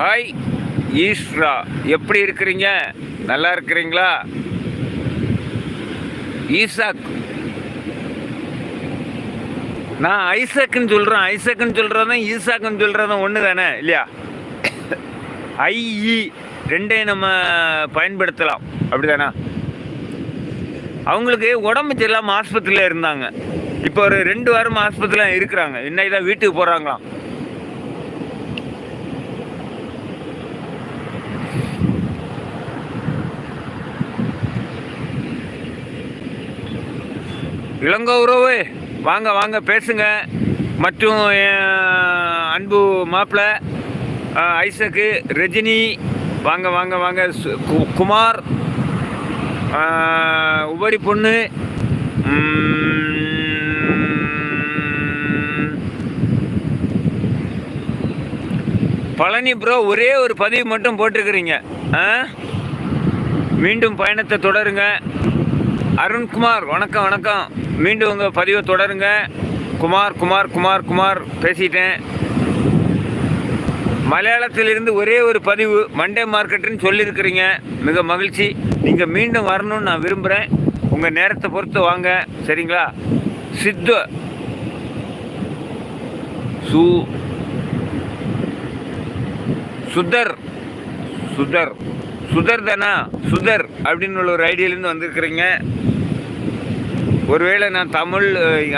Hi ஈஸ்ரா எப்படி இருக்கிறீங்க? நல்லா இருக்கிறீங்களா? ஈசாக் நான் ஐசக்குன்னு சொல்கிறேன் ஐசக்குன்னு சொல்கிறதும் ஈசாக்குன்னு சொல்கிறதும் ஒன்று தானே இல்லையா? ஐஇ e ரெண்டையும் நம்ம பயன்படுத்தலாம். அப்படிதானே? அவங்களுக்கு உடம்பு சரியில்லாமல் ஆஸ்பத்திரியில் இருந்தாங்க. இப்போ ஒரு ரெண்டு வாரம் ஆஸ்பத்திரியில் இருக்கிறாங்க. இன்னைக்கு தான் வீட்டுக்கு போகிறாங்களாம் இளங்கோ உறவு வாங்க வாங்க பேசுங்க. மற்றும் அன்பு மாப்பிள்ள ஐசக்கு ரஜினி வாங்க வாங்க வாங்க சு- கு- குமார் உபரி பொண்ணு பழனி ப்ரோ ஒரே ஒரு பதிவு மட்டும் போட்டிருக்கிறீங்க. மீண்டும் பயணத்தை தொடருங்க. அருண்குமார் வணக்கம் வணக்கம். மீண்டும் உங்கள் பதிவை தொடருங்க. குமார் குமார் குமார் குமார் பேசிட்டேன். மலையாளத்திலிருந்து ஒரே ஒரு பதிவு மண்டே மார்க்கெட்டுன்னு சொல்லியிருக்கிறீங்க. மிக மகிழ்ச்சி. நீங்கள் மீண்டும் வரணும்னு நான் விரும்புகிறேன் உங்கள் நேரத்தை பொறுத்து வாங்க. சரிங்களா? சித்து. சு. சுதர். சுதர். சுதர் தானா? சுதர் அப்படின்னு உள்ள ஒரு ஐடியிலேருந்து வந்திருக்கிறீங்க. ஒருவேளை நான் தமிழ்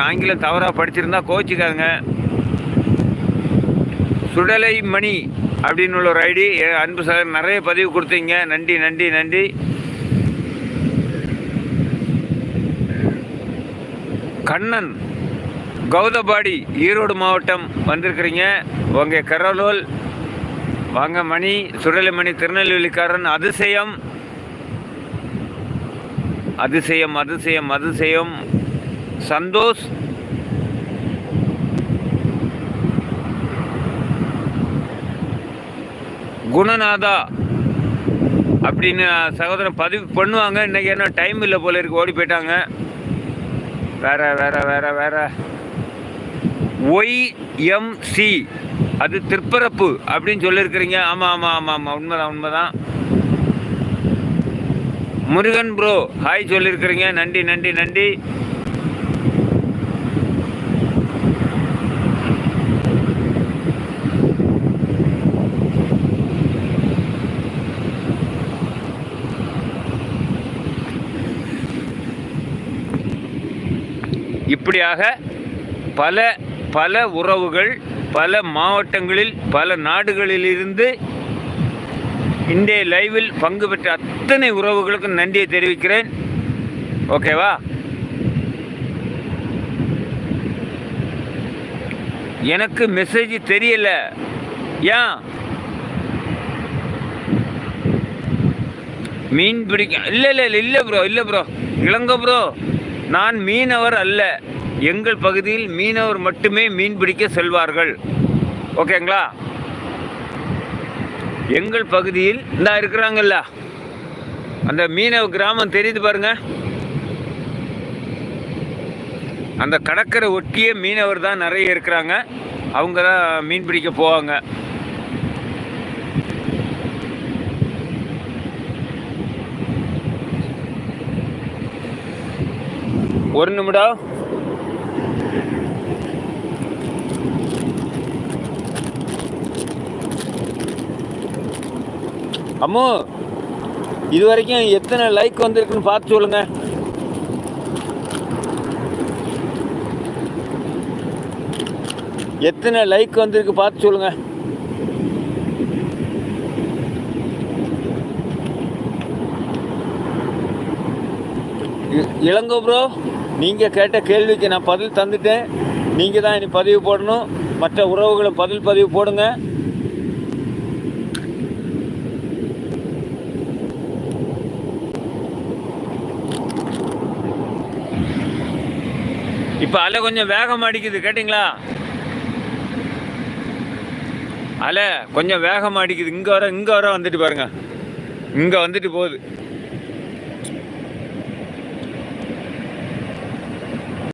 ஆங்கிலம் தவறாக படிச்சிருந்தா கோச்சிக்காங்க. சுடலை மணி அப்படின்னு உள்ள ஒரு ஐடி அன்பு சார் நிறைய பதிவு கொடுத்தீங்க. நன்றி நன்றி நன்றி. கண்ணன் கௌதபாடி ஈரோடு மாவட்டம் வந்திருக்கிறீங்க. உங்கள் கரலோல் வாங்க மணி சுடலைமணி திருநெல்வேலிக்காரன் அதிசயம். அதிசயம் அதிசயம் அதிசயம் சந்தோஷ். குணநாதா அப்படின்னு சகோதரன் பதிவு பண்ணுவாங்க. இன்றைக்கி என்ன டைம் இல்லை போல இருக்கு. ஓடி போயிட்டாங்க. வேற வேற வேற வேற. ஒய்எம்சி அது திருப்பரப்பு அப்படின்னு சொல்லியிருக்கிறீங்க. ஆமாம் ஆமாம் ஆமாம் ஆமாம் உண்மைதான் உண்மைதான். முருகன் ப்ரோ ஹாய் சொல்லியிருக்கிறீங்க நன்றி நன்றி நன்றி. இப்படியாக பல பல உறவுகள் பல மாவட்டங்களில் பல நாடுகளிலிருந்து இன்றைய லைவில் பங்கு பெற்ற அத்தனை உறவுகளுக்கும் நன்றியை தெரிவிக்கிறேன். ஓகேவா? எனக்கு மெசேஜ் தெரியல. ஏன்? மீன் பிடிக்க இல்லை இல்லை இல்லை இல்லை ப்ரோ இல்லை ப்ரோ இளங்க ப்ரோ நான் மீனவர் அல்ல. எங்கள் பகுதியில் மீனவர் மட்டுமே மீன் பிடிக்க செல்வார்கள். ஓகேங்களா? எங்கள் பகுதியில் இந்த இருக்கிறாங்கல்ல. அந்த மீனவ கிராமம் தெரியுது பாருங்க. அந்த கடற்கரை ஒட்டிய மீனவர் தான் நிறைய இருக்கிறாங்க. அவங்க தான் மீன் பிடிக்க போவாங்க. ஒரு நிமிடம். அம்மு இது வரைக்கும் எத்தனை லைக் வந்திருக்குன்னு பார்த்து சொல்லுங்க. எத்தனை லைக் வந்திருக்கு பார்த்து சொல்லுங்க. இ- இளங்கோ ப்ரோ நீங்கள் கேட்ட கேள்விக்கு நான் பதில் தந்துட்டேன். நீங்கள் தான் இனி பதிவு போடணும். மற்ற உறவுகளும் பதில் பதிவு போடுங்க. இப்போ அலை கொஞ்சம் வேகமாக அடிக்குது கேட்டிங்களா? அலை கொஞ்சம் வேகமாக அடிக்குது. இங்கே வர இங்கே வர வந்துட்டு பாருங்க. இங்கே வந்துட்டு போகுது.